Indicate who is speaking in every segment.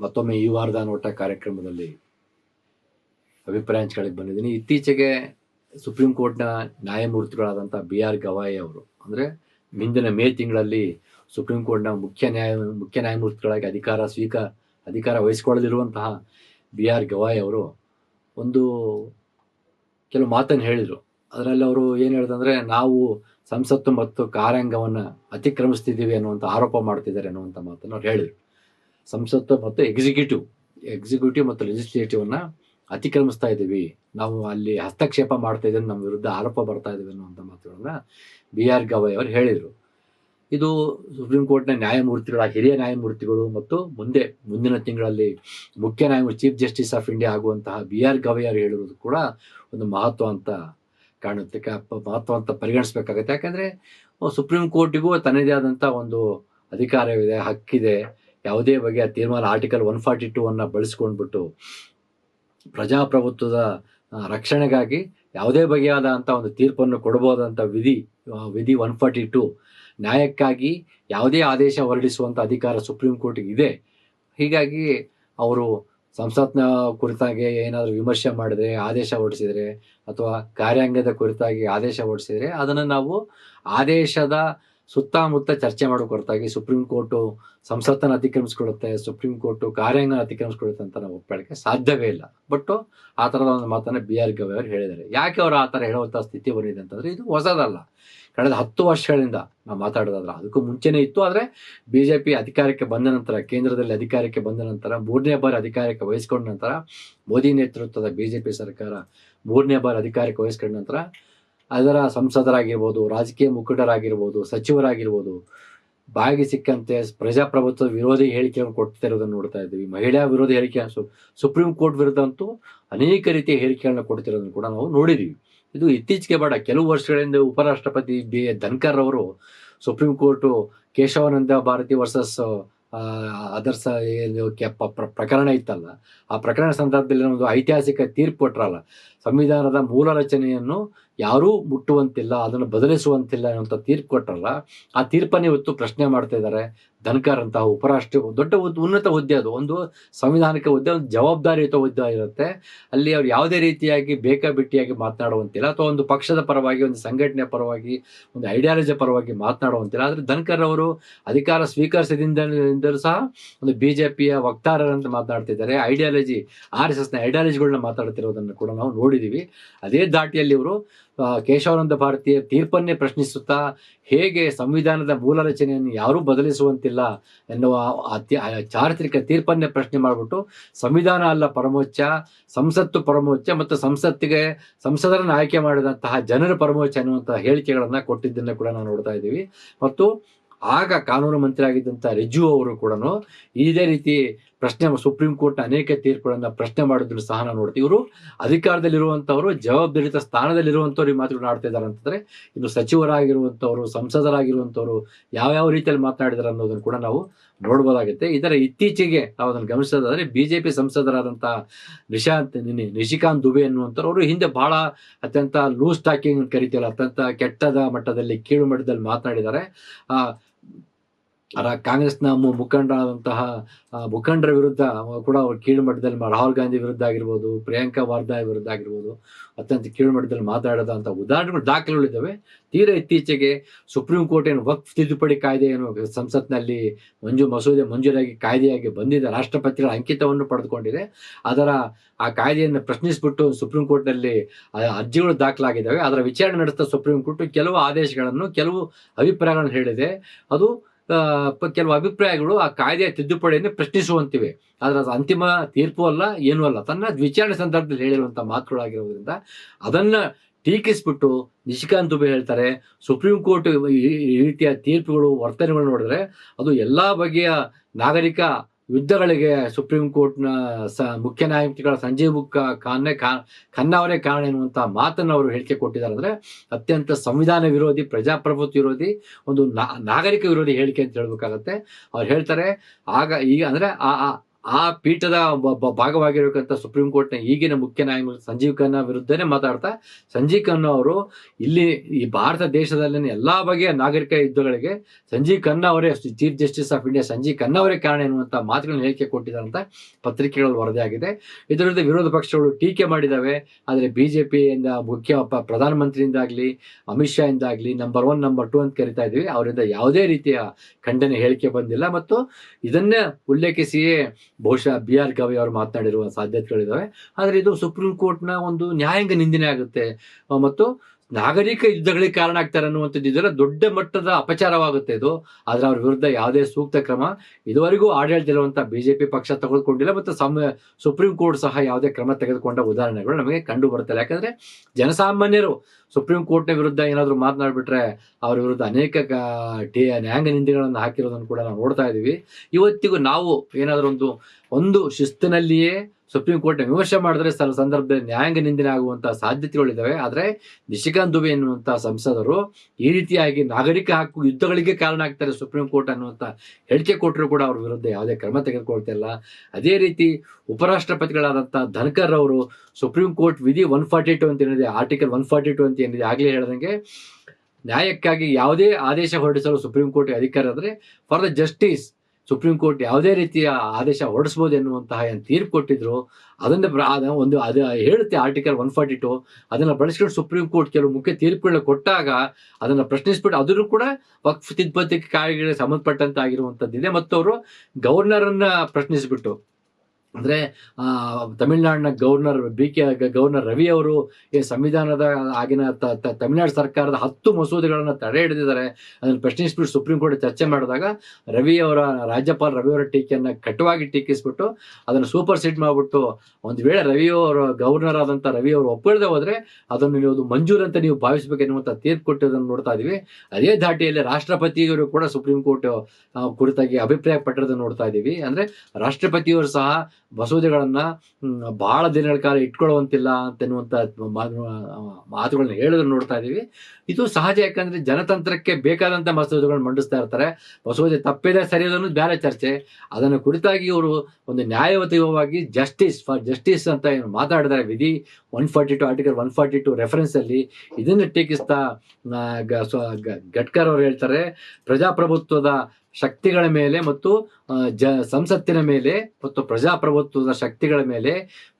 Speaker 1: ಮತ್ತೊಮ್ಮೆ ಈ ವಾರದ ನೋಟ ಕಾರ್ಯಕ್ರಮದಲ್ಲಿ ಅಭಿಪ್ರಾಯ ಹಂಚ್ಕೊಳ್ಳಿಕ್ಕೆ ಬಂದಿದ್ದೀನಿ. ಇತ್ತೀಚೆಗೆ ಸುಪ್ರೀಂ ಕೋರ್ಟ್ನ ನ್ಯಾಯಮೂರ್ತಿಗಳಾದಂಥ ಬಿ ಆರ್ ಗವಾಯಿ ಅವರು, ಅಂದರೆ ಮುಂದಿನ ಮೇ ತಿಂಗಳಲ್ಲಿ ಸುಪ್ರೀಂ ಕೋರ್ಟ್ನ ಮುಖ್ಯ ನ್ಯಾಯ, ಮುಖ್ಯ ನ್ಯಾಯಮೂರ್ತಿಗಳಾಗಿ ಅಧಿಕಾರ ಸ್ವೀಕಾರ ಅಧಿಕಾರ ವಹಿಸಿಕೊಳ್ಳದಿರುವಂತಹ ಬಿ ಆರ್ ಗವಾಯಿ ಅವರು ಒಂದು ಕೆಲವು ಮಾತನ್ನು ಹೇಳಿದರು. ಅದರಲ್ಲಿ ಅವರು ಏನು ಹೇಳಿದಂದ್ರೆ ನಾವು ಸಂಸತ್ತು ಮತ್ತು ಕಾರ್ಯಾಂಗವನ್ನು ಅತಿಕ್ರಮಿಸ್ತಿದ್ದೀವಿ ಅನ್ನುವಂಥ ಆರೋಪ ಮಾಡ್ತಿದ್ದಾರೆ ಅನ್ನುವಂಥ ಮಾತನ್ನು ಅವ್ರು ಹೇಳಿದರು. ಸಂಸತ್ತು ಮತ್ತು ಎಕ್ಸಿಕ್ಯೂಟಿವ್ ಎಕ್ಸಿಕ್ಯೂಟಿವ್ ಮತ್ತು ಲೆಜಿಸ್ಲೇಟಿವ್ನ ಅತಿಕ್ರಮಿಸ್ತಾ ಇದ್ದೀವಿ. ನಾವು ಅಲ್ಲಿ ಹಸ್ತಕ್ಷೇಪ ಮಾಡ್ತಾ ಇದ್ದೀವಿ, ನಮ್ಮ ವಿರುದ್ಧ ಆರೋಪ ಬರ್ತಾ ಇದ್ದೀವಿ ಅನ್ನುವಂಥ ಮಾತುಗಳನ್ನ ಬಿ ಆರ್ ಗವಾಯ್ ಅವರು ಹೇಳಿದರು. ಇದು ಸುಪ್ರೀಂ ಕೋರ್ಟ್ನ ನ್ಯಾಯಮೂರ್ತಿಗಳ, ಹಿರಿಯ ನ್ಯಾಯಮೂರ್ತಿಗಳು ಮತ್ತು ಮುಂದೆ, ಮುಂದಿನ ತಿಂಗಳಲ್ಲಿ ಮುಖ್ಯ ನ್ಯಾಯಮೂರ್ತಿ ಚೀಫ್ ಜಸ್ಟಿಸ್ ಆಫ್ ಇಂಡಿಯಾ ಆಗುವಂತಹ ಬಿ ಆರ್ ಗವಾಯ್ ಅವರು ಹೇಳಿರೋದು ಕೂಡ ಒಂದು ಮಹತ್ವ ಅಂತ ಕಾಣುತ್ತೆ. ಮಹತ್ವ ಅಂತ ಪರಿಗಣಿಸ್ಬೇಕಾಗತ್ತೆ. ಯಾಕಂದ್ರೆ, ಸುಪ್ರೀಂ ಕೋರ್ಟಿಗೂ ತನ್ನದೇ ಆದಂಥ ಒಂದು ಅಧಿಕಾರವಿದೆ, ಹಕ್ಕಿದೆ. ಯಾವುದೇ ಬಗೆಯ ತೀರ್ಮಾನ ಆರ್ಟಿಕಲ್ ಒನ್ ಫಾರ್ಟಿ ಟೂ ಅನ್ನು ಬಳಸ್ಕೊಂಡ್ಬಿಟ್ಟು ಪ್ರಜಾಪ್ರಭುತ್ವದ ರಕ್ಷಣೆಗಾಗಿ ಯಾವುದೇ ಬಗೆಯಾದಂಥ ಒಂದು ತೀರ್ಪನ್ನು ಕೊಡಬಹುದಂತ ವಿಧಿ ವಿಧಿ ಒನ್ ಫಾರ್ಟಿ ಟೂ ನ್ಯಾಯಕ್ಕಾಗಿ ಯಾವುದೇ ಆದೇಶ ಹೊರಡಿಸುವಂಥ ಅಧಿಕಾರ ಸುಪ್ರೀಂ ಕೋರ್ಟಿಗೆ ಇದೆ. ಹೀಗಾಗಿ ಅವರು ಸಂಸತ್ನ ಕುರಿತಾಗಿ ಏನಾದರೂ ವಿಮರ್ಶೆ ಮಾಡಿದ್ರೆ, ಆದೇಶ ಹೊರಡಿಸಿದರೆ, ಅಥವಾ ಕಾರ್ಯಾಂಗದ ಕುರಿತಾಗಿ ಆದೇಶ ಹೊರಡಿಸಿದರೆ, ಅದನ್ನು ನಾವು ಆದೇಶದ ಸುತ್ತಮುತ್ತ ಚರ್ಚೆ ಮಾಡೋ ಹೊರತಾಗಿ ಸುಪ್ರೀಂ ಕೋರ್ಟು ಸಂಸತ್ತನ್ನು ಅತಿಕ್ರಮಿಸ್ಕೊಡುತ್ತೆ ಸುಪ್ರೀಂ ಕೋರ್ಟು ಕಾರ್ಯಾಂಗ ಅತಿಕ್ರಮಿಸ್ಕೊಡುತ್ತೆ ಅಂತ ನಾವು ಒಪ್ಪಳಿಕೆ ಸಾಧ್ಯವೇ ಇಲ್ಲ. ಬಟ್ ಆ ಥರದ ಒಂದು ಮಾತನ್ನು ಬಿ ಆರ್ ಗವಿ ಅವರು ಹೇಳಿದ್ದಾರೆ. ಯಾಕೆ ಅವರು ಆ ಥರ ಹೇಳುವಂಥ ಸ್ಥಿತಿ ಬಂದಿದೆ ಅಂತಂದ್ರೆ ಇದು ಹೊಸದಲ್ಲ. ಕಳೆದ ಹತ್ತು ವರ್ಷಗಳಿಂದ ನಾವು ಮಾತಾಡೋದಾದ್ರೆ ಅದಕ್ಕೂ ಮುಂಚೆನೇ ಇತ್ತು, ಆದರೆ ಬಿ ಜೆ ಪಿ ಅಧಿಕಾರಕ್ಕೆ ಬಂದ ನಂತರ, ಕೇಂದ್ರದಲ್ಲಿ ಅಧಿಕಾರಕ್ಕೆ ಬಂದ ನಂತರ, ಮೂರನೇ ಬಾರಿ ಅಧಿಕಾರಕ್ಕೆ ವಹಿಸ್ಕೊಂಡ ನಂತರ, ಮೋದಿ ನೇತೃತ್ವದ ಬಿ ಜೆ ಪಿ ಸರ್ಕಾರ ಮೂರನೇ ಬಾರಿ ಅಧಿಕಾರಕ್ಕೆ ವಹಿಸ್ಕೊಂಡ ನಂತರ ಅದರ ಸಂಸದರಾಗಿರ್ಬೋದು, ರಾಜಕೀಯ ಮುಖಂಡರಾಗಿರ್ಬೋದು ಸಚಿವರಾಗಿರ್ಬೋದು, ಬಾಯಿಗೆ ಸಿಕ್ಕಂತೆ ಪ್ರಜಾಪ್ರಭುತ್ವ ವಿರೋಧಿ ಹೇಳಿಕೆಯನ್ನು ಕೊಡ್ತಿರೋದನ್ನು ನೋಡ್ತಾ ಇದ್ದೀವಿ. ಮಹಿಳಾ ವಿರೋಧಿ ಹೇಳಿಕೆ ಸುಪ್ರೀಂ ಕೋರ್ಟ್ ವಿರುದ್ಧ ಅಂತೂ ಅನೇಕ ರೀತಿಯ ಹೇಳಿಕೆಗಳನ್ನ ಕೊಡ್ತಿರೋದನ್ನು ಕೂಡ ನಾವು ನೋಡಿದ್ದೀವಿ ಇದು ಇತ್ತೀಚೆಗೆ ಬೇಡ, ಕೆಲವು ವರ್ಷಗಳಿಂದ ಉಪರಾಷ್ಟ್ರಪತಿ ಬಿ. ಧನ್ಕರ್ ಅವರು supreme court Keshavananda Bharati versus others ಏನು ಪ್ರಕರಣ ಇತ್ತಲ್ಲ. ಆ ಪ್ರಕರಣ ಸಂದರ್ಭದಲ್ಲಿ ಒಂದು ಐತಿಹಾಸಿಕ ತೀರ್ಪು ಕೊಟ್ಟರಲ್ಲ ಸಂವಿಧಾನದ ಮೂಲ ರಚನೆಯನ್ನು ಯಾರೂ ಮುಟ್ಟುವಂತಿಲ್ಲ, ಅದನ್ನು ಬದಲಿಸುವಂತಿಲ್ಲ ಅನ್ನುವಂಥ ತೀರ್ಪು ಕೊಟ್ಟರಲ್ಲ ಆ ತೀರ್ಪನ್ನು ಇವತ್ತು ಪ್ರಶ್ನೆ ಮಾಡ್ತಾ ಇದ್ದಾರೆ. ಧನ್ಕರ್ ಅಂತಹ ಉಪರಾಷ್ಟ್ರ, ದೊಡ್ಡ ಉನ್ನತ ಹುದ್ದೆ ಅದು. ಒಂದು ಸಂವಿಧಾನಿಕ ಹುದ್ದೆ, ಒಂದು ಜವಾಬ್ದಾರಿಯುತ ಹುದ್ದೆ ಇರುತ್ತೆ ಅಲ್ಲಿ ಅವ್ರು ಯಾವುದೇ ರೀತಿಯಾಗಿ ಬೇಕಾಬಿಟ್ಟಿಯಾಗಿ ಮಾತನಾಡುವಂತಿಲ್ಲ, ಅಥವಾ ಒಂದು ಪಕ್ಷದ ಪರವಾಗಿ, ಒಂದು ಸಂಘಟನೆ ಪರವಾಗಿ, ಒಂದು ಐಡಿಯಾಲಜಿ ಪರವಾಗಿ ಮಾತನಾಡುವಂತಿಲ್ಲ. ಆದರೆ ಧನ್ಕರ್ ಅವರು ಅಧಿಕಾರ ಸ್ವೀಕರಿಸಿದಿಂದಲೂ ಸಹ ಒಂದು ಬಿಜೆಪಿಯ ವಕ್ತಾರರಂತ ಮಾತನಾಡ್ತಿದ್ದಾರೆ ಐಡಿಯಾಲಜಿ, ಆರ್ ಎಸ್ ಎಸ್ನ ಐಡಿಯಾಲಜಿಗಳನ್ನ ಮಾತಾಡ್ತಿರೋದನ್ನು ಕೂಡ ನಾವು ನೋಡಿದ್ದೀವಿ ಅದೇ ದಾಟಿಯಲ್ಲಿ ಇವರು ಕೇಶವಾನಂದ ಭಾರತೀಯ ತೀರ್ಪನ್ನೇ ಪ್ರಶ್ನಿಸುತ್ತಾ ಹೇಗೆ ಸಂವಿಧಾನದ ಮೂಲ ರಚನೆಯನ್ನು ಯಾರೂ ಬದಲಿಸುವಂತಿಲ್ಲ ಎನ್ನುವ ಅತ್ಯ ಚಾರಿತ್ರಿಕ ತೀರ್ಪನ್ನೇ ಪ್ರಶ್ನೆ ಮಾಡಿಬಿಟ್ಟು ಸಂವಿಧಾನ ಅಲ್ಲ ಪರಮೋಚ್ಚ, ಸಂಸತ್ತು ಪರಮೋಚ್ಚ ಮತ್ತು ಸಂಸತ್ತಿಗೆ ಸಂಸದರನ್ನು ಆಯ್ಕೆ ಮಾಡಿದಂತಹ ಜನರ ಪರಮೋಚ್ಚ ಅನ್ನುವಂತಹ ಹೇಳಿಕೆಗಳನ್ನು ಕೊಟ್ಟಿದ್ದನ್ನು ಕೂಡ ನಾವು ನೋಡ್ತಾ ಇದ್ದೀವಿ. ಮತ್ತು ಆಗ ಕಾನೂನು ಮಂತ್ರಿ ಆಗಿದ್ದಂಥ ರಿಜ್ಜು ಅವರು ಕೂಡ ಇದೇ ರೀತಿ ಪ್ರಶ್ನೆ ಸುಪ್ರೀಂ ಕೋರ್ಟ್ ಅನೇಕ ತೀರ್ಪುಗಳನ್ನ ಪ್ರಶ್ನೆ ಮಾಡೋದನ್ನು ಸಹ ನಾವು ನೋಡ್ತೀವಿ. ಇವರು ಅಧಿಕಾರದಲ್ಲಿರುವಂಥವ್ರು, ಜವಾಬ್ದಾರಿತ ಸ್ಥಾನದಲ್ಲಿರುವಂಥವ್ರು ಈ ಮಾತುಗಳು ಆಡ್ತಾ ಇದ್ದಾರೆ ಅಂತಂದ್ರೆ, ಇನ್ನು ಸಚಿವರಾಗಿರುವಂಥವ್ರು, ಸಂಸದರಾಗಿರುವಂಥವ್ರು ಯಾವ ರೀತಿಯಲ್ಲಿ ಮಾತನಾಡಿದಾರೆ ಅನ್ನೋದನ್ನು ಕೂಡ ನಾವು ನೋಡ್ಬೋದಾಗುತ್ತೆ. ಇದರ ಇತ್ತೀಚೆಗೆ ನಾವು ಅದನ್ನು ಗಮನಿಸೋದಾದ್ರೆ, ಬಿಜೆಪಿ ಸಂಸದರಾದಂತಹ ನಿಶಾಂತ್ ನಿಶಿಕಾಂತ್ ದುಬೆ ಅನ್ನುವಂಥವ್ರು ಅವರು ಹಿಂದೆ ಬಹಳ ಅತ್ಯಂತ ಲೂಸ್ ಟಾಕಿಂಗ್ ಕರಿತೀವಲ್ಲ, ಅತ್ಯಂತ ಕೆಟ್ಟದ ಮಟ್ಟದಲ್ಲಿ, ಕೀಳು ಮಟ್ಟದಲ್ಲಿ ಮಾತನಾಡಿದ್ದಾರೆ. ಆ ರ- ಕಾಂಗ್ರೆಸ್ನ ಮುಖಂಡರಾದಂತಹ ಮುಖಂಡರ ವಿರುದ್ಧ ಕೂಡ ಅವರು ಕೀಳು ಮಟ್ಟದಲ್ಲಿ ಮಾ- ರಾಹುಲ್ ಗಾಂಧಿ ವಿರುದ್ಧ ಆಗಿರ್ಬೋದು, ಪ್ರಿಯಾಂಕಾ ವಾರ್ದಾ ವಿರುದ್ಧ ಆಗಿರ್ಬೋದು, ಅತ್ಯಂತ ಕೀಳು ಮಟ್ಟದಲ್ಲಿ ಮಾತಾಡೋದಂಥ ಉದಾಹರಣೆಗಳು ದಾಖಲೆಗಳಿದ್ದಾವೆ. ತೀರಾ ಇತ್ತೀಚೆಗೆ ಸುಪ್ರೀಂ ಕೋರ್ಟ್ ಏನು ವಕ್ಫ್ ತಿದ್ದುಪಡಿ ಕಾಯ್ದೆ ಏನು ಸಂಸತ್ನಲ್ಲಿ ಮಂಜು, ಮಸೂದೆ ಮಂಜೂರಾಗಿ ಕಾಯ್ದೆಯಾಗಿ ಬಂದಿದೆ. ರಾಷ್ಟ್ರಪತಿಗಳ ಅಂಕಿತವನ್ನು ಪಡೆದುಕೊಂಡಿದೆ. ಅದರ, ಆ ಕಾಯ್ದೆಯನ್ನು ಪ್ರಶ್ನಿಸಿಬಿಟ್ಟು ಸುಪ್ರೀಂ ಕೋರ್ಟ್ನಲ್ಲಿ ಅರ್ಜಿಗಳು ದಾಖಲಾಗಿದ್ದಾವೆ. ಅದರ ವಿಚಾರಣೆ ನಡೆಸಿದ ಸುಪ್ರೀಂ ಕೋರ್ಟ್ ಕೆಲವು ಆದೇಶಗಳನ್ನು, ಕೆಲವು ಅಭಿಪ್ರಾಯಗಳನ್ನು ಹೇಳಿದೆ. ಅದು ಕೆಲವು ಅಭಿಪ್ರಾಯಗಳು ಆ ಕಾಯ್ದೆಯ ತಿದ್ದುಪಡಿಯನ್ನು ಪ್ರಶ್ನಿಸುವಂತಿವೆ. ಅದರ ಅಂತಿಮ ತೀರ್ಪು ಅಲ್ಲ, ಏನೂ ಅಲ್ಲ. ತನ್ನ ವಿಚಾರಣೆ ಸಂದರ್ಭದಲ್ಲಿ ಹೇಳಿರುವಂತಹ ಮಾತುಗಳಾಗಿರೋದ್ರಿಂದ ಅದನ್ನ ಟೀಕಿಸ್ಬಿಟ್ಟು ನಿಶಿಕಾಂತ್ ದುಬೆ ಹೇಳ್ತಾರೆ, ಸುಪ್ರೀಂ ಕೋರ್ಟ್ ಈ ರೀತಿಯ ತೀರ್ಪುಗಳು, ವರ್ತನೆಗಳು ನೋಡಿದ್ರೆ ಅದು ಎಲ್ಲಾ ಬಗೆಯ ನಾಗರಿಕ ಯುದ್ಧಗಳಿಗೆ ಸುಪ್ರೀಂ ಕೋರ್ಟ್ನ ಸ ಮುಖ್ಯ ನ್ಯಾಯಮೂರ್ತಿಗಳ ಸಂಜೀವ್ ಖಾನ್ನೇ ಖನ್ನಾ ಅವರೇ ಕಾರಣ ಎನ್ನುವಂತಹ ಮಾತನ್ನು ಅವರು ಹೇಳಿಕೆ ಕೊಟ್ಟಿದ್ದಾರೆ. ಅಂದ್ರೆ ಅತ್ಯಂತ ಸಂವಿಧಾನ ವಿರೋಧಿ, ಪ್ರಜಾಪ್ರಭುತ್ವ ವಿರೋಧಿ, ಒಂದು ನಾಗರಿಕ ವಿರೋಧಿ ಹೇಳಿಕೆ ಅಂತ ಹೇಳ್ಬೇಕಾಗತ್ತೆ. ಅವ್ರು ಹೇಳ್ತಾರೆ, ಆಗ ಈಗ ಅಂದ್ರೆ ಆ ಆ- ಪೀಠದ ಭಾಗವಾಗಿರಬೇಕಂತ ಸುಪ್ರೀಂ ಕೋರ್ಟ್ನ ಈಗಿನ ಮುಖ್ಯ ನ್ಯಾಯಮೂರ್ತಿ ಸಂಜೀವ್ ಖನ್ನಾ ವಿರುದ್ಧನೇ ಮಾತಾಡ್ತಾ, ಸಂಜೀವ್ ಖನ್ನಾ ಅವರು ಇಲ್ಲಿ ಈ ಭಾರತ ದೇಶದಲ್ಲಿನ ಎಲ್ಲಾ ಬಗೆಯ ನಾಗರಿಕ ಯುದ್ಧಗಳಿಗೆ ಸಂಜೀವ್ ಖನ್ನಾ ಅವರೇ chief justice of India Sanjiv Khanna ಅವರೇ ಕಾರಣ ಎನ್ನುವಂತ ಮಾತುಗಳನ್ನು ಹೇಳಿಕೆ ಕೊಟ್ಟಿದ್ದಾರೆ ಅಂತ ಪತ್ರಿಕೆಗಳಲ್ಲಿ ವರದಿಯಾಗಿದೆ ಇದರ ವಿರುದ್ಧ ವಿರೋಧ ಪಕ್ಷಗಳು ಟೀಕೆ ಮಾಡಿದಾವೆ ಆದರೆ ಬಿಜೆಪಿಯಿಂದ ಮುಖ್ಯ ಪ್ರಧಾನಮಂತ್ರಿಯಿಂದಾಗ್ಲಿ, ಅಮಿತ್ ಶಾ ಇಂದಾಗ್ಲಿ ನಂಬರ್ ಒನ್ ನಂಬರ್ ಟೂ ಅಂತ ಕರಿತಾ ಇದ್ವಿ ಅವರಿಂದ ಯಾವುದೇ ರೀತಿಯ ಖಂಡನೆ ಹೇಳಿಕೆ ಬಂದಿಲ್ಲ. ಮತ್ತು ಇದನ್ನೇ ಉಲ್ಲೇಖಿಸಿಯೇ ಬಹುಶಃ ಬಿ ಆರ್ ಗವಿ ಅವರು ಮಾತನಾಡಿರುವ ಸಾಧ್ಯತೆಗಳಿದ್ದಾವೆ ಆದರೆ ಇದು ಸುಪ್ರೀಂ ಕೋರ್ಟ್ನ ಒಂದು ನ್ಯಾಯಾಂಗ ನಿಂದನೆ ಆಗುತ್ತೆ. ಮತ್ತು ನಾಗರಿಕ ಯುದ್ಧಗಳಿಗೆ ಕಾರಣ ಆಗ್ತಾರೆ ಅನ್ನುವಂಥದ್ದು ಇದೆಲ್ಲ ದೊಡ್ಡ ಮಟ್ಟದ ಅಪಚಾರವಾಗುತ್ತೆ ಇದು. ಆದ್ರೆ ಅವ್ರ ವಿರುದ್ಧ ಯಾವುದೇ ಸೂಕ್ತ ಕ್ರಮ ಇದುವರೆಗೂ ಆಡಳಿತ ಇರುವಂತಹ ಬಿಜೆಪಿ ಪಕ್ಷ ತೆಗೆದುಕೊಂಡಿಲ್ಲ ಮತ್ತು ಸಮ, ಸುಪ್ರೀಂ ಕೋರ್ಟ್ ಸಹ ಯಾವುದೇ ಕ್ರಮ ತೆಗೆದುಕೊಂಡ ಉದಾಹರಣೆಗಳು ನಮಗೆ ಕಂಡು ಬರುತ್ತಲ್ಲ ಯಾಕಂದ್ರೆ ಜನಸಾಮಾನ್ಯರು ಸುಪ್ರೀಂ ಕೋರ್ಟ್ನ ವಿರುದ್ಧ ಏನಾದರೂ ಮಾತನಾಡ್ಬಿಟ್ರೆ ಅವ್ರ ವಿರುದ್ಧ ಅನೇಕ ನ್ಯಾಯಾಂಗ ನಿಂದೆಗಳನ್ನು ಹಾಕಿರೋದನ್ನು ಕೂಡ ನಾವು ನೋಡ್ತಾ ಇದ್ದೀವಿ. ಇವತ್ತಿಗೂ ನಾವು ಏನಾದರೂ ಒಂದು ಒಂದು ಶಿಸ್ತಿನಲ್ಲಿಯೇ ಸುಪ್ರೀಂ ಕೋರ್ಟ್ ವಿಮರ್ಶೆ ಮಾಡಿದ್ರೆ ಸಂದರ್ಭದಲ್ಲಿ ನ್ಯಾಯಾಂಗ ನಿಂದನೆ ಆಗುವಂತಹ ಸಾಧ್ಯತೆಗಳಿದ್ದಾವೆ ಆದರೆ ನಿಶಿಕಾಂತ್ ದುಬೆ ಎನ್ನುವಂತಹ ಸಂಸದರು ಈ ರೀತಿಯಾಗಿ ನಾಗರಿಕ ಹಕ್ಕು ಯುದ್ಧಗಳಿಗೆ ಕಾರಣ ಆಗ್ತಾರೆ ಸುಪ್ರೀಂ ಕೋರ್ಟ್ ಅನ್ನುವಂತ ಹೇಳಿಕೆ ಕೊಟ್ಟರು ಕೂಡ ಅವ್ರ ವಿರುದ್ಧ ಯಾವುದೇ ಕ್ರಮ ತೆಗೆದುಕೊಳ್ತಿಲ್ಲ ಅದೇ ರೀತಿ ಉಪರಾಷ್ಟ್ರಪತಿಗಳಾದಂತಹ ಧನ್ಕರ್ ಅವರು ಸುಪ್ರೀಂ ಕೋರ್ಟ್ ವಿಧಿ ಒನ್ ಫಾರ್ಟಿ ಟು ಅಂತ ಏನಿದೆ, ಆರ್ಟಿಕಲ್ ಒನ್ ಫಾರ್ಟಿ ಟು ಅಂತ ಏನಿದೆ ಆಗ್ಲೇ ಹೇಳ್ದಂಗೆ ನ್ಯಾಯಕ್ಕಾಗಿ ಯಾವುದೇ ಆದೇಶ ಹೊರಡಿಸಲು ಸುಪ್ರೀಂ ಕೋರ್ಟ್ ಅಧಿಕಾರ ಆದರೆ for the justice supreme court ಯಾವುದೇ ರೀತಿಯ ಆದೇಶ ಹೊರಡಿಸಬಹುದು ಎನ್ನುವಂತಹ ಏನು ತೀರ್ಪು ಕೊಟ್ಟಿದ್ರು, ಅದನ್ನ ಒಂದು ಅದು ಹೇಳುತ್ತೆ ಆರ್ಟಿಕಲ್ ಒನ್ ಫಾರ್ಟಿ ಟು ಅದನ್ನ ಬಳಸ್ಕೊಂಡು ಸುಪ್ರೀಂ ಕೋರ್ಟ್ ಕೆಲವು ಮುಖ್ಯ ತೀರ್ಪುಗಳನ್ನ ಕೊಟ್ಟಾಗ ಅದನ್ನ ಪ್ರಶ್ನಿಸ್ಬಿಟ್ಟು ಅದನ್ನು ಕೂಡ ವಕ್ಫ್ ತಿದ್ದುಪಡಿ ಕಾಯಿಗೆ ಸಂಬಂಧಪಟ್ಟಂತ ಆಗಿರುವಂತದ್ದಿದೆ ಮತ್ತು ಅವರು ಗವರ್ನರ್ ಅನ್ನ ಪ್ರಶ್ನಿಸಿಬಿಟ್ಟು ಅಂದ್ರೆ ತಮಿಳ್ನಾಡಿನ governor B K governor Ravi ಅವರು ಈ ಸಂವಿಧಾನದ ಆಗಿನ ತಮಿಳ್ನಾಡು ಸರ್ಕಾರದ ಹತ್ತು ಮಸೂದೆಗಳನ್ನು ತಡೆ ಹಿಡಿದಿದ್ದಾರೆ. ಅದನ್ನು ಪ್ರಶ್ನಿಸ್ಬಿಟ್ಟು ಸುಪ್ರೀಂ ಕೋರ್ಟ್ ಚರ್ಚೆ ಮಾಡಿದಾಗ ರವಿ ಅವರ, ರಾಜ್ಯಪಾಲ ರವಿ ಅವರ ಟೀಕೆಯನ್ನು ಕಟುವಾಗಿ ಟೀಕಿಸ್ಬಿಟ್ಟು ಅದನ್ನು ಸೂಪರ್ ಸೀಟ್ ಮಾಡಿಬಿಟ್ಟು ಒಂದು ವೇಳೆ ರವಿ ಅವರು ಗವರ್ನರ್ ಆದಂಥ ರವಿ ಅವರು ಒಪ್ಪಿಳದೆ ಹೋದರೆ ಅದನ್ನು ನೀವು ಮಂಜೂರು ಅಂತ ನೀವು ಭಾವಿಸಬೇಕೆನ್ನುವಂಥ ತೀರ್ಪು ಕೊಟ್ಟಿರೋದನ್ನು ನೋಡ್ತಾ ಇದ್ದೀವಿ ಅದೇ ಧಾಟಿಯಲ್ಲಿ ರಾಷ್ಟ್ರಪತಿಯವರು ಕೂಡ ಸುಪ್ರೀಂ ಕೋರ್ಟ್ ಕುರಿತಾಗಿ ಅಭಿಪ್ರಾಯ ಪಟ್ಟಿರೋದನ್ನು ನೋಡ್ತಾ ಇದ್ದೀವಿ ಅಂದ್ರೆ ರಾಷ್ಟ್ರಪತಿಯವರು ಸಹ ಮಸೂದೆಗಳನ್ನ ಭಾಳ ದಿನಗಳ ಕಾಲ ಇಟ್ಕೊಳ್ಳುವಂತಿಲ್ಲ ಅಂತನ್ನುವಂತ ಮಾ- ಮಾತುಗಳನ್ನ ಹೇಳಿದ್ರು ನೋಡ್ತಾ ಇದೀವಿ. ಇದು ಸಹಜ ಯಾಕಂದ್ರೆ ಜನತಂತ್ರಕ್ಕೆ ಬೇಕಾದಂತ ಮಸೂದೆಗಳನ್ನ ಮಂಡಿಸ್ತಾ ಇರ್ತಾರೆ. ಮಸೂದೆ ತಪ್ಪಿದೆ, ಸರಿ ಅನ್ನೋದು ಬೇರೆ ಚರ್ಚೆ. ಅದನ್ನು ಕುರಿತಾಗಿ ಇವರು ಒಂದು ನ್ಯಾಯಯುತವಾಗಿ ಜಸ್ಟಿಸ್ ಫಾರ್ ಜಸ್ಟಿಸ್ ಅಂತ ಏನು ಮಾತಾಡಿದ್ದಾರೆ ವಿಧಿ one forty two article one forty two reference ಅಲ್ಲಿ. ಇದನ್ನು ಟೀಕಿಸ್ತಾ ಗಡ್ಕರ್ ಅವರು ಹೇಳ್ತಾರೆ, ಪ್ರಜಾಪ್ರಭುತ್ವದ ಶಕ್ತಿಗಳ ಮೇಲೆ ಮತ್ತು ಜ, ಸಂಸತ್ತಿನ ಮೇಲೆ ಮತ್ತು ಪ್ರಜಾಪ್ರಭುತ್ವದ ಶಕ್ತಿಗಳ ಮೇಲೆ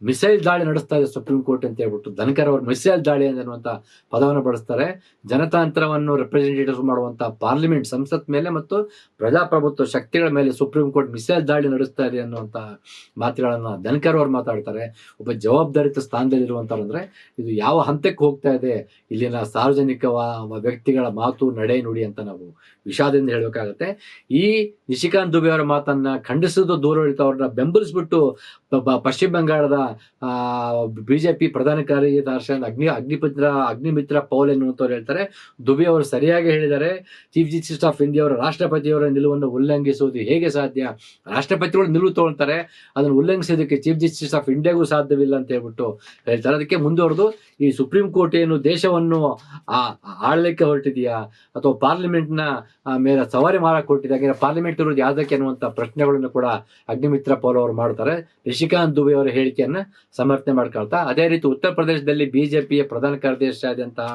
Speaker 1: ಮಿಸೈಲ್ ದಾಳಿ ನಡೆಸ್ತಾ ಇದೆ ಸುಪ್ರೀಂ ಕೋರ್ಟ್ ಅಂತ ಹೇಳ್ಬಿಟ್ಟು ಧನಕರ್ ಅವರು ಮಿಸೈಲ್ ದಾಳಿ ಅನ್ನುವಂಥ ಪದವನ್ನು ಬಳಸ್ತಾರೆ. ಜನತಾಂತ್ರವನ್ನು ರೆಪ್ರೆಸೆಂಟೇಟಿವ್ ಮಾಡುವಂತ ಪಾರ್ಲಿಮೆಂಟ್ ಸಂಸತ್ ಮೇಲೆ ಮತ್ತು ಪ್ರಜಾಪ್ರಭುತ್ವ ಶಕ್ತಿಗಳ ಮೇಲೆ ಸುಪ್ರೀಂ ಕೋರ್ಟ್ ಮಿಸೈಲ್ ದಾಳಿ ನಡೆಸ್ತಾ ಇದೆ ಅನ್ನುವಂತ ಮಾತುಗಳನ್ನ ಧನಕರ್ ಅವರು ಮಾತಾಡ್ತಾರೆ. ಒಬ್ಬ ಜವಾಬ್ದಾರಿತ ಸ್ಥಾನದಲ್ಲಿರುವಂಥವ್ರು ಅಂದ್ರೆ ಇದು ಯಾವ ಹಂತಕ್ಕೆ ಹೋಗ್ತಾ ಇದೆ, ಇಲ್ಲಿನ ಸಾರ್ವಜನಿಕ ವ್ಯಕ್ತಿಗಳ ಮಾತು, ನಡೆ ನುಡಿ ಅಂತ ನಾವು ವಿಷಾದದಿಂದ ಹೇಳಬೇಕಾಗತ್ತೆ. ಈ ನಿಶಿಕಾಂತ್ ದುಬೆ ಅವರ ಮಾತನ್ನ ಖಂಡಿಸೋದು ದೂರಳಿತ ಅವ್ರನ್ನ ಬೆಂಬಲಿಸ್ಬಿಟ್ಟು ಪಶ್ಚಿಮ ಬಂಗಾಳದ ಬಿಜೆಪಿ ಪ್ರಧಾನ ಕಾರ್ಯದರ್ಶಿ ಅಗ್ನಿ ಅಗ್ನಿಮಿತ್ರ ಅಗ್ನಿಮಿತ್ರ ಪೌಲ್ ಎನ್ನುವಂಥವ್ರು ಹೇಳ್ತಾರೆ. ದುಬೆ ಅವರು ಸರಿಯಾಗಿ ಹೇಳಿದ್ದಾರೆ. ಚೀಫ್ ಜಸ್ಟಿಸ್ ಆಫ್ ಇಂಡಿಯಾ ಅವರ ರಾಷ್ಟ್ರಪತಿಯವರ ನಿಲುವನ್ನು ಉಲ್ಲಂಘಿಸುವುದು ಹೇಗೆ ಸಾಧ್ಯ? ರಾಷ್ಟ್ರಪತಿಗಳು ನಿಲುವು ತಗೊಳ್ತಾರೆ. ಅದನ್ನು ಉಲ್ಲಂಘಿಸೋದಕ್ಕೆ ಚೀಫ್ ಜಸ್ಟಿಸ್ ಆಫ್ ಇಂಡಿಯಾಗೂ ಸಾಧ್ಯವಿಲ್ಲ ಅಂತ ಹೇಳ್ಬಿಟ್ಟು ಹೇಳ್ತಾರೆ. ಅದಕ್ಕೆ ಮುಂದುವರೆದು, ಈ ಸುಪ್ರೀಂ ಕೋರ್ಟ್ ಏನು ದೇಶವನ್ನು, ಆ- ಆಳ್ಲಿಕ್ಕೆ ಹೊರಟಿದೆಯಾ? ಅಥವಾ ಪಾರ್ಲಿಮೆಂಟ್ನ ಮೇಲೆ ಸವಾರಿ ಮಾರಾ ಕೊಟ್ಟಿದ್ದಾಗ. ಪಾರ್ಲಿಮೆಂಟ್ ಇರೋದು ಯಾವ್ದಕ್ಕೆ ಅನ್ನುವಂಥ ಪ್ರಶ್ನೆಗಳನ್ನು ಕೂಡ ಅಗ್ನಿಮಿತ್ರ ಪೌಲ್ ಅವರು ಮಾಡ್ತಾರೆ ನಿಶಿಕಾಂತ್ ದುಬೆ ಅವರ ಹೇಳಿಕೆಯನ್ನು ಸಮರ್ಥನೆ ಮಾಡ್ಕೊಳ್ತಾ, ಅದೇ ರೀತಿ ಉತ್ತರ ಪ್ರದೇಶದಲ್ಲಿ ಬಿಜೆಪಿಯ ಪ್ರಧಾನ ಕಾರ್ಯದರ್ಶಿ ಆದಂತಹ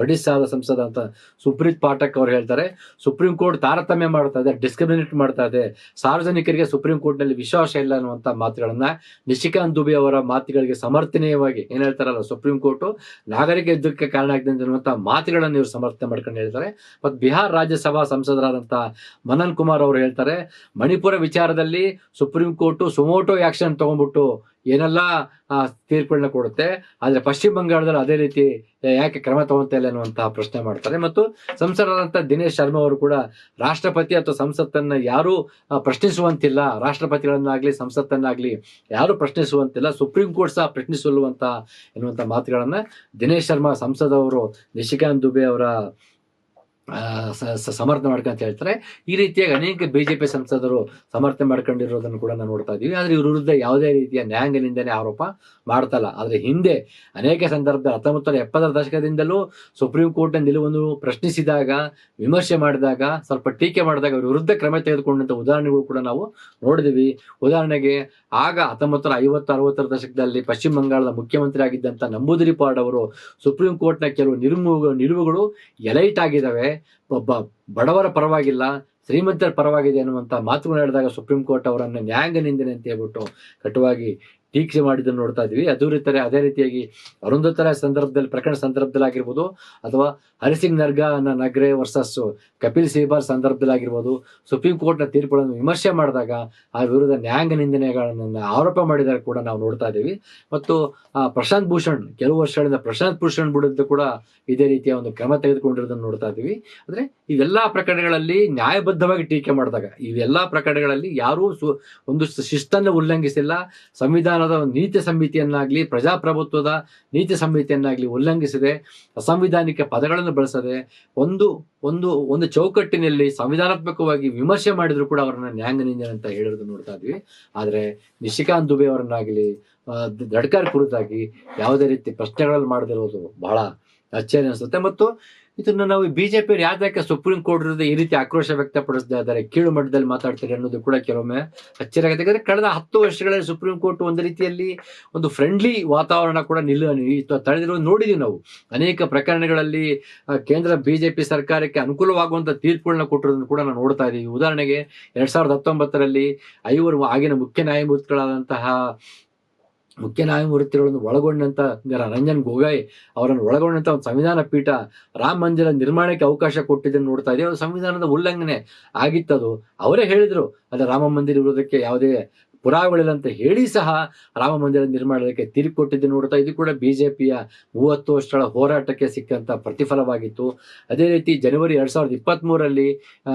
Speaker 1: ಒಡಿಶಾದ ಸಂಸದ ಅಂತ ಸುಪ್ರೀತ್ ಪಾಠಕ್ ಅವರು ಹೇಳ್ತಾರೆ, ಸುಪ್ರೀಂ ಕೋರ್ಟ್ ತಾರತಮ್ಯ ಮಾಡ್ತಾ ಇದೆ, ಡಿಸ್ಕ್ರಿಮಿನೇಟ್ ಮಾಡ್ತಾ ಇದೆ. ಸಾರ್ವಜನಿಕರಿಗೆ ಸುಪ್ರೀಂ ಕೋರ್ಟ್ನಲ್ಲಿ ವಿಶ್ವಾಸ ಇಲ್ಲ ಅನ್ನುವಂತ ಮಾತುಗಳನ್ನ ನಿಶಿಕಾಂತ್ ದುಬೆ ಅವರ ಮಾತುಗಳಿಗೆ ಸಮರ್ಥನೀಯವಾಗಿ ಏನ್ ಹೇಳ್ತಾರಲ್ಲ, ಸುಪ್ರೀಂ ಕೋರ್ಟ್ ನಾಗರಿಕ ಯುದ್ಧಕ್ಕೆ ಕಾರಣ ಆಗಿದೆ ಅನ್ನುವಂಥ ಮಾತುಗಳನ್ನು ಇವರು ಸಮರ್ಥನೆ ಮಾಡ್ಕೊಂಡು ಹೇಳ್ತಾರೆ. ಮತ್ತು ಬಿಹಾರ್ ರಾಜ್ಯಸಭಾ ಸಂಸದರಾದಂತಹ ಮನನ್ ಕುಮಾರ್ ಅವರು ಹೇಳ್ತಾರೆ, ಮಣಿಪುರ ವಿಚಾರದಲ್ಲಿ ಸುಪ್ರೀಂ ಕೋರ್ಟ್ ಸುಮೋಟೋ ಆಕ್ಷನ್ ತಗೊಂಡ್ಬಿಟ್ಟು ಏನೆಲ್ಲ ತೀರ್ಪುಗಳನ್ನ ಕೊಡುತ್ತೆ, ಆದ್ರೆ ಪಶ್ಚಿಮ ಬಂಗಾಳದಲ್ಲಿ ಅದೇ ರೀತಿ ಯಾಕೆ ಕ್ರಮ ತಗೊಂತ ಇಲ್ಲ ಅನ್ನುವಂತಹ ಪ್ರಶ್ನೆ ಮಾಡ್ತಾರೆ. ಮತ್ತು ಸಂಸದರಾದಂತಹ ದಿನೇಶ್ ಶರ್ಮಾ ಅವರು ಕೂಡ ರಾಷ್ಟ್ರಪತಿ ಅಥವಾ ಸಂಸತ್ತನ್ನ ಯಾರು ಪ್ರಶ್ನಿಸುವಂತಿಲ್ಲ, ರಾಷ್ಟ್ರಪತಿಗಳನ್ನಾಗ್ಲಿ, ಸಂಸತ್ತನ್ನಾಗ್ಲಿ ಯಾರು ಪ್ರಶ್ನಿಸುವಂತಿಲ್ಲ, ಸುಪ್ರೀಂ ಕೋರ್ಟ್ ಸಹ ಪ್ರಶ್ನಿಸಲ್ವಂತ ಎನ್ನುವಂತ ಮಾತುಗಳನ್ನ ದಿನೇಶ್ ಶರ್ಮಾ ಸಂಸದ ಅವರು ನಿಶಿಕಾಂತ್ ದುಬೆ ಅವರ ಸಮರ್ಥನೆ ಮಾಡ್ಕೊಂತ ಹೇಳ್ತಾರೆ. ಈ ರೀತಿಯಾಗಿ ಅನೇಕ ಬಿಜೆಪಿ ಸಂಸದರು ಸಮರ್ಥನೆ ಮಾಡ್ಕೊಂಡಿರೋದನ್ನು ಕೂಡ ನಾವು ನೋಡ್ತಾ ಇದೀವಿ ಆದ್ರೆ ಇವ್ರ ವಿರುದ್ಧ ಯಾವುದೇ ರೀತಿಯ ನ್ಯಾಯಾಂಗ ನಿಂದನೆ ಆರೋಪ ಮಾಡ್ತಲ್ಲ ಆದ್ರೆ ಹಿಂದೆ ಅನೇಕ ಸಂದರ್ಭದಲ್ಲಿ ಹತ್ತೊಂಬತ್ತು ನೂರ ಎಪ್ಪತ್ತರ ದಶಕದಿಂದಲೂ ಸುಪ್ರೀಂ ಕೋರ್ಟ್ ನಿಲುವನ್ನು ಪ್ರಶ್ನಿಸಿದಾಗ, ವಿಮರ್ಶೆ ಮಾಡಿದಾಗ, ಸ್ವಲ್ಪ ಟೀಕೆ ಮಾಡಿದಾಗ ಅವ್ರ ವಿರುದ್ಧ ಕ್ರಮ ತೆಗೆದುಕೊಂಡಂತ ಉದಾಹರಣೆಗಳು ಕೂಡ ನಾವು ನೋಡಿದಿವಿ. ಉದಾಹರಣೆಗೆ ಆಗ ಹತ್ತೊಂಬತ್ತು ಐವತ್ತು ಅರವತ್ತರ ದಶಕದಲ್ಲಿ ಪಶ್ಚಿಮ ಬಂಗಾಳದ ಮುಖ್ಯಮಂತ್ರಿ ಆಗಿದ್ದಂತ ನಂಬೂದಿರಿಪಾಡ್ ಅವರು ಸುಪ್ರೀಂ ಕೋರ್ಟ್ನ ಕೆಲವು ನಿಲುವು ನಿಲುವುಗಳು ಎಲೈಟ್ ಆಗಿದ್ದಾವೆ. ಒಬ್ಬ ಬಡವರ ಪರವಾಗಿಲ್ಲ, ಶ್ರೀಮಂತರ ಪರವಾಗಿದೆ ಅನ್ನುವಂಥ ಮಾತುಗಳು ಹೇಳಿದಾಗ ಸುಪ್ರೀಂ ಕೋರ್ಟ್ ಅವರನ್ನು ನ್ಯಾಯಾಂಗ ನಿಂದನೆ ಅಂತ ಹೇಳ್ಬಿಟ್ಟು ಕಟುವಾಗಿ ಟೀಕೆ ಮಾಡಿದ್ದನ್ನು ನೋಡ್ತಾ ಇದ್ವಿ. ಅದೇ ರೀತಿ ಅದೇ ರೀತಿಯಾಗಿ ಅರುಂಧತರ ಸಂದರ್ಭದಲ್ಲಿ ಪ್ರಕರಣ ಸಂದರ್ಭದಲ್ಲಿ ಆಗಿರ್ಬೋದು ಅಥವಾ ಹರಿಸಿಂಗ್ ನರ್ಗಾ ನಗ್ರೆ ವರ್ಸಸ್ ಕಪಿಲ್ ಸಿಬಾರ್ ಸಂದರ್ಭದಲ್ಲಿ ಆಗಿರ್ಬೋದು ಸುಪ್ರೀಂ ಕೋರ್ಟ್ನ ತೀರ್ಪುಗಳನ್ನು ವಿಮರ್ಶೆ ಮಾಡಿದಾಗ ಆ ವಿರುದ್ಧ ನ್ಯಾಯಾಂಗ ನಿಂದನೆಗಳನ್ನು ಆರೋಪ ಮಾಡಿದಾಗ ಕೂಡ ನಾವು ನೋಡ್ತಾ ಇದ್ದೀವಿ. ಮತ್ತು ಆ, ಪ್ರಶಾಂತ್ ಭೂಷಣ್ ಕೆಲವು ವರ್ಷಗಳಿಂದ ಪ್ರಶಾಂತ್ ಭೂಷಣ್ ಬಿಡುದ್ದು ಕೂಡ ಇದೇ ರೀತಿಯ ಒಂದು ಕ್ರಮ ತೆಗೆದುಕೊಂಡಿರೋದನ್ನು ನೋಡ್ತಾ ಇದ್ದೀವಿ. ಅಂದ್ರೆ ಇವೆಲ್ಲಾ ಪ್ರಕರಣಗಳಲ್ಲಿ ನ್ಯಾಯಬದ್ಧವಾಗಿ ಟೀಕೆ ಮಾಡಿದಾಗ ಇವೆಲ್ಲಾ ಪ್ರಕರಣಗಳಲ್ಲಿ ಯಾರೂ ಒಂದು ಶಿಸ್ತನ್ನು ಉಲ್ಲಂಘಿಸಿಲ್ಲ ಸಂವಿಧಾನದ ನೀತಿ ಸಂಹಿತೆಯನ್ನಾಗ್ಲಿ ಪ್ರಜಾಪ್ರಭುತ್ವದ ನೀತಿ ಸಂಹಿತೆಯನ್ನಾಗ್ಲಿ ಉಲ್ಲಂಘಿಸದೆ, ಅಸಂವಿಧಾನಿಕ ಪದಗಳನ್ನು ಬಳಸದೆ ಒಂದು ಒಂದು ಒಂದು ಚೌಕಟ್ಟಿನಲ್ಲಿ ಸಂವಿಧಾನಾತ್ಮಕವಾಗಿ ವಿಮರ್ಶೆ ಮಾಡಿದ್ರು ಕೂಡ ಅವರನ್ನ ನ್ಯಾಯಾಂಗ ನಿಂದನೆ ಅಂತ ಹೇಳಿರೋದು ನೋಡ್ತಾ ಇದ್ವಿ. ಆದರೆ ನಿಶಿಕಾಂತ್ ದುಬೆ ಅವರನ್ನಾಗಲಿ ದಡ್ಕರ್ ಕುರಿತಾಗಿ ಯಾವುದೇ ರೀತಿ ಪ್ರಶ್ನೆಗಳನ್ನು ಮಾಡದಿರೋದು ಬಹಳ ಅಚ್ಚರಿ ಅನಿಸುತ್ತೆ. ಮತ್ತು ಇದನ್ನ ನಾವು ಬಿಜೆಪಿ ಯಾವ್ದಕ್ಕೆ ಸುಪ್ರೀಂ ಕೋರ್ಟ್ ಇರೋದು ಈ ರೀತಿ ಆಕ್ರೋಶ ವ್ಯಕ್ತಪಡಿಸ್ತಾ ಇದ್ದಾರೆ? ಕೀಳು ಮಟ್ಟದಲ್ಲಿ ಮಾತಾಡ್ತಾರೆ ಅನ್ನೋದು ಕೂಡ ಕೆಲವೊಮ್ಮೆ ಅಚ್ಚರಿ ಆಗುತ್ತೆ. ಯಾಕಂದ್ರೆ ಕಳೆದ ಹತ್ತು ವರ್ಷಗಳಲ್ಲಿ ಸುಪ್ರೀಂ ಕೋರ್ಟ್ ಒಂದು ರೀತಿಯಲ್ಲಿ ಒಂದು ಫ್ರೆಂಡ್ಲಿ ವಾತಾವರಣ ಕೂಡ ನಿಲ್ಲ ತಳೆದಿರೋದು ನೋಡಿದೀವಿ ನಾವು. ಅನೇಕ ಪ್ರಕರಣಗಳಲ್ಲಿ ಕೇಂದ್ರ ಬಿಜೆಪಿ ಸರ್ಕಾರಕ್ಕೆ ಅನುಕೂಲವಾಗುವಂತ ತೀರ್ಪುಗಳನ್ನ ಕೊಟ್ಟಿರೋದನ್ನು ಕೂಡ ನಾವು ನೋಡ್ತಾ ಇದೀವಿ. ಉದಾಹರಣೆಗೆ ಎರಡ್ ಸಾವಿರದ ಹತ್ತೊಂಬತ್ತರಲ್ಲಿ ಐವರು ಆಗಿನ ಮುಖ್ಯ ನ್ಯಾಯಮೂರ್ತಿಗಳಾದಂತಹ ಮುಖ್ಯ ನ್ಯಾಯಮೂರ್ತಿಗಳನ್ನು ಒಳಗೊಂಡಂತ ರಂಜನ್ ಗೊಗೊಯ್ ಅವರನ್ನು ಒಳಗೊಂಡಂತ ಒಂದು ಸಂವಿಧಾನ ಪೀಠ ರಾಮ ಮಂದಿರ ನಿರ್ಮಾಣಕ್ಕೆ ಅವಕಾಶ ಕೊಟ್ಟಿದ್ದನ್ನು ನೋಡ್ತಾ ಇದೆ ಸಂವಿಧಾನದ ಉಲ್ಲಂಘನೆ ಆಗಿತ್ತದು. ಅವರೇ ಹೇಳಿದ್ರು, ಅದು ರಾಮ ಮಂದಿರ ಇರುವುದಕ್ಕೆ ಯಾವುದೇ ಪುರಾವೆಗಳಿಲ್ಲ ಅಂತ ಹೇಳಿ ಸಹ ರಾಮ ಮಂದಿರ ನಿರ್ಮಾಣಕ್ಕೆ ತೀರ್ಪು ಕೊಟ್ಟಿದ್ದು ನೋಡ್ತಾ ಇದು ಕೂಡ ಬಿಜೆಪಿಯ ಮೂವತ್ತು ವರ್ಷಗಳ ಹೋರಾಟಕ್ಕೆ ಸಿಕ್ಕಂತ ಪ್ರತಿಫಲವಾಗಿತ್ತು. ಅದೇ ರೀತಿ ಜನವರಿ ಎರಡ್ ಸಾವಿರದ ಇಪ್ಪತ್ತ್ ಮೂರರಲ್ಲಿ ಆ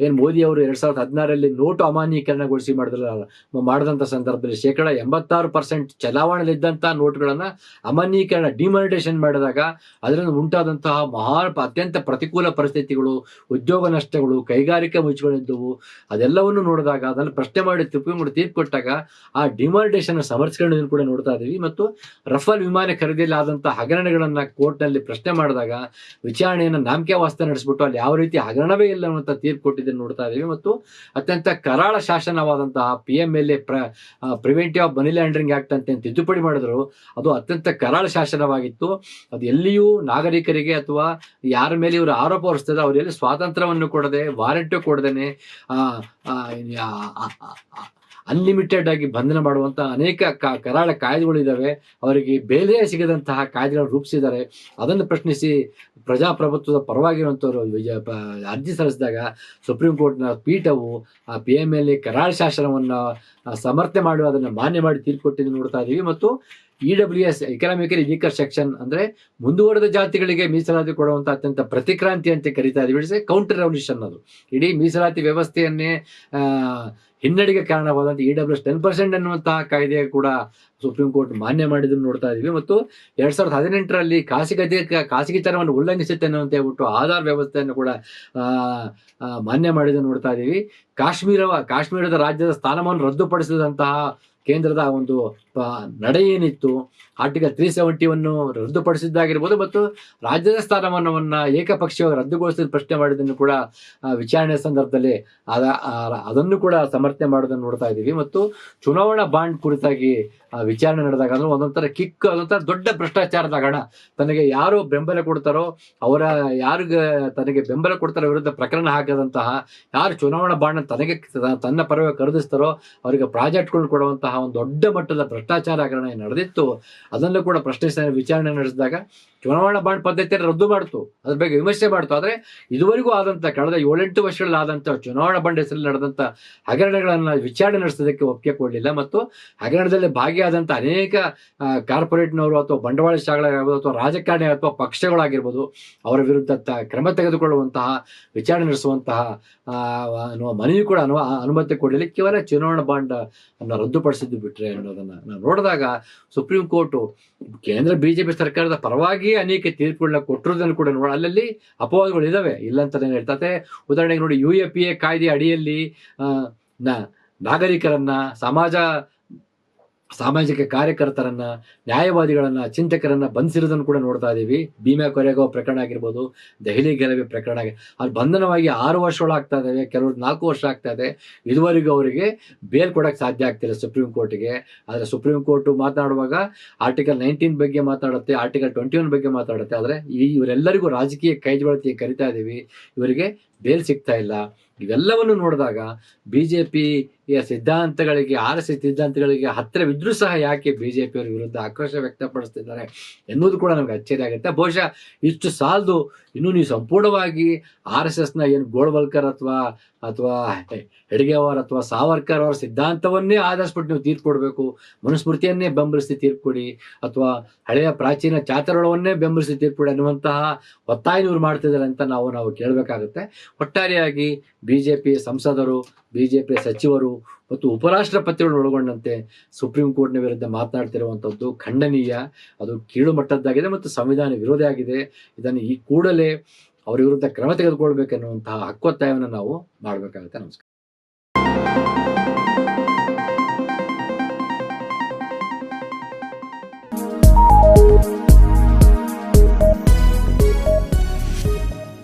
Speaker 1: ಏನ್ ಮೋದಿ ಅವರು ಎರಡ್ ಸಾವಿರದ ಹದಿನಾರಲ್ಲಿ ನೋಟು ಅಮಾನ್ಯೀಕರಣಗೊಳಿಸಿ ಮಾಡಿದ್ರಲ್ಲ ಮಾಡಿದಂಥ ಸಂದರ್ಭದಲ್ಲಿ ಶೇಕಡ ಎಂಬತ್ತಾರು ಪರ್ಸೆಂಟ್ ಚಲಾವಣೆಯಲ್ಲಿದ್ದಂಥ ನೋಟ್ಗಳನ್ನು ಅಮಾನ್ಯೀಕರಣ ಡಿಮಾನಿಟೇಷನ್ ಮಾಡಿದಾಗ ಅದರಿಂದ ಉಂಟಾದಂತಹ ಮಹಾ ಅತ್ಯಂತ ಪ್ರತಿಕೂಲ ಪರಿಸ್ಥಿತಿಗಳು, ಉದ್ಯೋಗ ನಷ್ಟಗಳು, ಕೈಗಾರಿಕಾ ಮುಚ್ಚಿಕೊಂಡಿದ್ದವು ಅದೆಲ್ಲವನ್ನು ನೋಡಿದಾಗ ಅದನ್ನು ಪ್ರಶ್ನೆ ಮಾಡಿ ಕೋರ್ಟ್ ತೀರ್ಪು ಕೊಟ್ಟಾಗ ಆ ಡಿಮಾನಿಟೇಷನ್ ಸಮರ್ಥಿಸಿಕೊಳ್ಳೋದನ್ನು ಕೂಡ ನೋಡ್ತಾ ಇದ್ದೀವಿ ಮತ್ತು ರಫೇಲ್ ವಿಮಾನ ಖರೀದಿಯಲ್ಲಿ ಆದಂತಹ ಹಗರಣಗಳನ್ನ ಕೋರ್ಟ್ನಲ್ಲಿ ಪ್ರಶ್ನೆ ಮಾಡಿದಾಗ ವಿಚಾರಣೆಯನ್ನು ನಾಮಕೆ ವಾಸ್ತ ನಡೆಸ್ಬಿಟ್ಟು ಅಲ್ಲಿ ಯಾವ ರೀತಿ ಹಗರಣವೇ ಇಲ್ಲ ಅನ್ನುವಂಥ ತೀರ್ಪು ಕೊಟ್ಟಿದ್ದನ್ನು ನೋಡ್ತಾ ಇದ್ದೀವಿ ಮತ್ತು ಅತ್ಯಂತ ಕರಾಳ ಶಾಸನವಾದಂತಹ P M L A preventive of money laundering act ಅಂತ ತಿದ್ದುಪಡಿ ಮಾಡಿದ್ರು, ಅದು ಅತ್ಯಂತ ಕರಾಳ ಶಾಸನವಾಗಿತ್ತು. ಅದು ಎಲ್ಲಿಯೂ ನಾಗರಿಕರಿಗೆ ಅಥವಾ ಯಾರ ಮೇಲೆ ಇವರು ಆರೋಪ ಹೊರಿಸ್ತದೆ ಅವರಲ್ಲಿ ಸ್ವಾತಂತ್ರ್ಯವನ್ನು ಕೊಡದೆ ವಾರಂಟಿ ಕೊಡದೇನೆ ಅನ್ಲಿಮಿಟೆಡ್ ಆಗಿ ಬಂಧನ ಮಾಡುವಂತ ಅನೇಕ ಕರಾಳ ಕಾಯ್ದೆಗಳಿದ್ದಾವೆ ಅವರಿಗೆ ಬೇಲೆ ಸಿಗದಂತಹ ಕಾಯ್ದೆಗಳು ರೂಪಿಸಿದ್ದಾರೆ. ಅದನ್ನು ಪ್ರಶ್ನಿಸಿ ಪ್ರಜಾಪ್ರಭುತ್ವದ ಪರವಾಗಿರುವಂತವರು ಅರ್ಜಿ ಸಲ್ಲಿಸಿದಾಗ ಸುಪ್ರೀಂ ಕೋರ್ಟ್ನ ಪೀಠವು ಆ ಪಿ ಎಂ ಎಲ್ ಕರಾಳ ಶಾಸನವನ್ನು ಸಮರ್ಥನೆ ಮಾಡಿ ಅದನ್ನು ಮಾನ್ಯ ಮಾಡಿ ತೀರ್ಪು ಕೊಟ್ಟಿದ್ದು ನೋಡ್ತಾ ಇದೀವಿ. ಮತ್ತು E W S economically weaker section ಅಂದ್ರೆ ಮುಂದುವರೆದ ಜಾತಿಗಳಿಗೆ ಮೀಸಲಾತಿ ಕೊಡುವಂತ ಅತ್ಯಂತ ಪ್ರತಿಕ್ರಾಂತಿ ಅಂತ ಕರೀತಾ ಇದೀವಿ ಕೌಂಟರ್ ರೆವಲ್ಯೂಷನ್ ಅದು. ಇಡೀ ಮೀಸಲಾತಿ ವ್ಯವಸ್ಥೆಯನ್ನೇ ಹಿನ್ನಡೆಗೆ ಕಾರಣವಾದಂತ E W S ten percent ಅನ್ನುವಂತಹ ಕಾಯ್ದೆ ಕೂಡ ಸುಪ್ರೀಂ ಕೋರ್ಟ್ ಮಾನ್ಯ ಮಾಡಿದ್ದನ್ನು ನೋಡ್ತಾ ಇದೀವಿ. ಮತ್ತು ಎರಡ್ ಸಾವಿರದ ಹದಿನೆಂಟರಲ್ಲಿ ಖಾಸಗಿ ಖಾಸಗಿತನವನ್ನು ಉಲ್ಲಂಘಿಸುತ್ತೆ ಅನ್ನುವಂತ ಹೇಳ್ಬಿಟ್ಟು ಆಧಾರ್ ವ್ಯವಸ್ಥೆಯನ್ನು ಕೂಡ ಮಾನ್ಯ ಮಾಡಿದ್ರು ನೋಡ್ತಾ ಇದೀವಿ. ಕಾಶ್ಮೀರ ಕಾಶ್ಮೀರದ ರಾಜ್ಯದ ಸ್ಥಾನಮಾನ ರದ್ದುಪಡಿಸಿದಂತಹ ಕೇಂದ್ರದ ಒಂದು ನಡೆ ಏನಿತ್ತು ಆರ್ಟಿಕಲ್ ತ್ರೀ ಸೆವೆಂಟಿವನ್ನು ರದ್ದುಪಡಿಸಿದ್ದಾಗಿರ್ಬೋದು ಮತ್ತು ರಾಜ್ಯದ ಸ್ಥಾನಮಾನವನ್ನು ಏಕಪಕ್ಷೀಯವಾಗಿ ರದ್ದುಗೊಳಿಸಿದ ಪ್ರಶ್ನೆ ಮಾಡಿದ್ದನ್ನು ಕೂಡ ವಿಚಾರಣೆ ಸಂದರ್ಭದಲ್ಲಿ ಅದ ಅದನ್ನು ಕೂಡ ಸಮರ್ಥನೆ ಮಾಡೋದನ್ನು ನೋಡ್ತಾ ಇದ್ದೀವಿ. ಮತ್ತು ಚುನಾವಣಾ ಬಾಂಡ್ ಕುರಿತಾಗಿ ವಿಚಾರಣೆ ನಡೆದಾಗ ಅಂದ್ರೆ ಒಂದೊಂಥರ ಕಿಕ್, ಅದೊಂಥರ ದೊಡ್ಡ ಭ್ರಷ್ಟಾಚಾರದ ಹಣ. ತನಗೆ ಯಾರು ಬೆಂಬಲ ಕೊಡ್ತಾರೋ, ಅವರ ಯಾರಿಗೆ ತನಗೆ ಬೆಂಬಲ ಕೊಡ್ತಾರೋ ವಿರುದ್ಧ ಪ್ರಕರಣ ಹಾಕದಂತಹ, ಯಾರು ಚುನಾವಣಾ ಬಾಂಡ್ ತನಗೆ ತನ್ನ ಪರವಾಗಿ ಖರೀದಿಸ್ತಾರೋ, ಅವರಿಗೆ ಪ್ರಾಜೆಕ್ಟ್ಗಳು ಕೊಡುವಂತಹ ಒಂದು ದೊಡ್ಡ ಮಟ್ಟದ ಭ್ರಷ್ಟಾಚಾರ ಹಗರಣ ನಡೆದಿತ್ತು. ಅದನ್ನು ಕೂಡ ಪ್ರಶ್ನಿಸಿದ ವಿಚಾರಣೆ ನಡೆಸಿದಾಗ ಚುನಾವಣಾ ಬಾಂಡ್ ಪದ್ಧತಿಯನ್ನು ರದ್ದು ಮಾಡ್ತು. ಅದ್ರ ಬಗ್ಗೆ ವಿಮರ್ಶೆ ಮಾಡ್ತು. ಆದರೆ ಇದುವರೆಗೂ ಆದಂಥ ಕಳೆದ ಏಳೆಂಟು ವರ್ಷಗಳಲ್ಲಿ ಆದಂಥ ಚುನಾವಣಾ ಬಾಂಡ್ ಹೆಸರಲ್ಲಿ ನಡೆದಂಥ ಹಗರಣಗಳನ್ನ ವಿಚಾರಣೆ ನಡೆಸೋದಕ್ಕೆ ಒಪ್ಪಿಗೆ ಕೊಡಲಿಲ್ಲ. ಮತ್ತು ಹಗರಣದಲ್ಲಿ ಭಾಗಿಯಾದಂಥ ಅನೇಕ ಕಾರ್ಪೊರೇಟ್ನವರು ಅಥವಾ ಬಂಡವಾಳಶಾಹಿಗಳಾಗಿರ್ಬೋದು ಅಥವಾ ರಾಜಕಾರಣಿ ಅಥವಾ ಪಕ್ಷಗಳಾಗಿರ್ಬೋದು ಅವರ ವಿರುದ್ಧ ಕ್ರಮ ತೆಗೆದುಕೊಳ್ಳುವಂತಹ, ವಿಚಾರಣೆ ನಡೆಸುವಂತಹ ಅನ್ನುವ ಮನವಿ ಕೂಡ ಅನು ಅನುಮತಿ ಕೊಡಲಿಕ್ಕೆ ಕೇವಲ ಚುನಾವಣಾ ಬಾಂಡ್ ಅನ್ನು ರದ್ದುಪಡಿಸಿದ್ದು ಬಿಟ್ರೆ ಅನ್ನೋದನ್ನ ನೋಡಿದಾಗ ಸುಪ್ರೀಂ ಕೋರ್ಟು ಕೇಂದ್ರ ಬಿಜೆಪಿ ಸರ್ಕಾರದ ಪರವಾಗಿ ಅನೇಕ ತೀರ್ಪುಗಳನ್ನ ಕೊಟ್ಟಿರೋದನ್ನು ಕೂಡ ನೋಡಿ ಅಲ್ಲಲ್ಲಿ ಅಪವಾದಗಳು ಇದಾವೆ. ಇಲ್ಲ ಅಂತ ಹೇಳ್ತಾರೆ ಉದಾಹರಣೆಗೆ ನೋಡಿ ಯು ಎ ಪಿ ಎ ಕಾಯ್ದೆ ಅಡಿಯಲ್ಲಿ ನಾಗರಿಕರನ್ನ, ಸಮಾಜ ಸಾಮಾಜಿಕ ಕಾರ್ಯಕರ್ತರನ್ನ, ನ್ಯಾಯವಾದಿಗಳನ್ನ, ಚಿಂತಕರನ್ನ ಬಂಧಿಸಿರೋದನ್ನು ಕೂಡ ನೋಡ್ತಾ ಇದ್ದೀವಿ ಭೀಮಾ ಕೊರೆಗೋ ಪ್ರಕರಣ ಆಗಿರ್ಬೋದು, ದೆಹಲಿ ಗೆಲುವೆ ಪ್ರಕರಣ ಆಗಿ, ಅಲ್ಲಿ ಬಂಧನವಾಗಿ ಆರು ವರ್ಷಗಳಾಗ್ತಾ ಇದ್ದಾವೆ ಕೆಲವರು ನಾಲ್ಕು ವರ್ಷ ಆಗ್ತಾ ಇದೆ. ಇದುವರೆಗೂ ಅವರಿಗೆ ಬೇಲ್ ಕೊಡಕ್ಕೆ ಸಾಧ್ಯ ಆಗ್ತಿಲ್ಲ ಸುಪ್ರೀಂ ಕೋರ್ಟ್ಗೆ. ಆದರೆ ಸುಪ್ರೀಂ ಕೋರ್ಟ್ ಮಾತನಾಡುವಾಗ ಆರ್ಟಿಕಲ್ ನೈನ್ಟೀನ್ ಬಗ್ಗೆ ಮಾತಾಡುತ್ತೆ ಆರ್ಟಿಕಲ್ ಟ್ವೆಂಟಿ ಒನ್ ಬಗ್ಗೆ ಮಾತಾಡುತ್ತೆ ಆದರೆ ಈ ಇವರೆಲ್ಲರಿಗೂ ರಾಜಕೀಯ ಕೈಜೊಳತಿ ಕರಿತಾ ಇದ್ದೀವಿ ಇವರಿಗೆ ಬೇಲ್ ಸಿಗ್ತಾ ಇಲ್ಲ. ಇವೆಲ್ಲವನ್ನು ನೋಡಿದಾಗ ಬಿ ಜೆ ಪಿಯ ಸಿದ್ಧಾಂತಗಳಿಗೆ, ಆರ್ ಎಸ್ ಎಸ್ ಸಿದ್ಧಾಂತಗಳಿಗೆ ಹತ್ತಿರವಿದ್ರೂ ಸಹ ಯಾಕೆ ಬಿ ಜೆ ಪಿಯವರ ವಿರುದ್ಧ ಆಕ್ರೋಶ ವ್ಯಕ್ತಪಡಿಸ್ತಿದ್ದಾರೆ ಎನ್ನುವುದು ಕೂಡ ನಮ್ಗೆ ಅಚ್ಚರಿ ಆಗುತ್ತೆ. ಬಹುಶಃ ಇಷ್ಟು ಸಾಲದು ಇನ್ನು ನೀವು ಸಂಪೂರ್ಣವಾಗಿ ಆರ್ ಎಸ್ ಎಸ್ನ ಏನು ಗೋಳ್ವಲ್ಕರ್ ಅಥವಾ ಅಥವಾ ಹೆಡ್ಗೆವರ್ ಅಥವಾ ಸಾವರ್ಕರ್ ಅವರ ಸಿದ್ಧಾಂತವನ್ನೇ ಆಧರಿಸ್ಬಿಟ್ಟು ನೀವು ತೀರ್ಪು ಕೊಡಬೇಕು ಮನುಸ್ಮೃತಿಯನ್ನೇ ಬೆಂಬಲಿಸಿ ತೀರ್ಪು ಕೊಡಿ ಅಥವಾ ಹಳೆಯ ಪ್ರಾಚೀನ ಚಾತುರ್ಯವನ್ನೇ ಬೆಂಬಲಿಸಿ ತೀರ್ಪು ಕೊಡಿ ಅನ್ನುವಂತಹ ಒತ್ತಾಯ ಇವ್ರು ಮಾಡ್ತಿದ್ದಾರೆ ಅಂತ ನಾವು ನಾವು ಕೇಳಬೇಕಾಗುತ್ತೆ. ಒಟ್ಟಾರೆಯಾಗಿ ಬಿ ಜೆ ಪಿ ಸಂಸದರು ಬಿ ಜೆ ಪಿ ಸಚಿವರು ಮತ್ತು ಉಪರಾಷ್ಟ್ರಪತಿಗಳನ್ನು ಒಳಗೊಂಡಂತೆ ಸುಪ್ರೀಂ ಕೋರ್ಟ್ನ ವಿರುದ್ಧ ಮಾತನಾಡ್ತಿರುವಂಥದ್ದು ಖಂಡನೀಯ. ಅದು ಕೀಳುಮಟ್ಟದ್ದಾಗಿದೆ ಮತ್ತು ಸಂವಿಧಾನ ವಿರೋಧಿ ಆಗಿದೆ. ಇದನ್ನು ಈ ಕೂಡಲೇ ಅವರ ವಿರುದ್ಧ ಕ್ರಮ ತೆಗೆದುಕೊಳ್ಬೇಕೆನ್ನುವಂತಹ ಹಕ್ಕೊತ್ತಾಯವನ್ನು ನಾವು ಮಾಡಬೇಕಾಗುತ್ತೆ. ನಮಸ್ಕಾರ.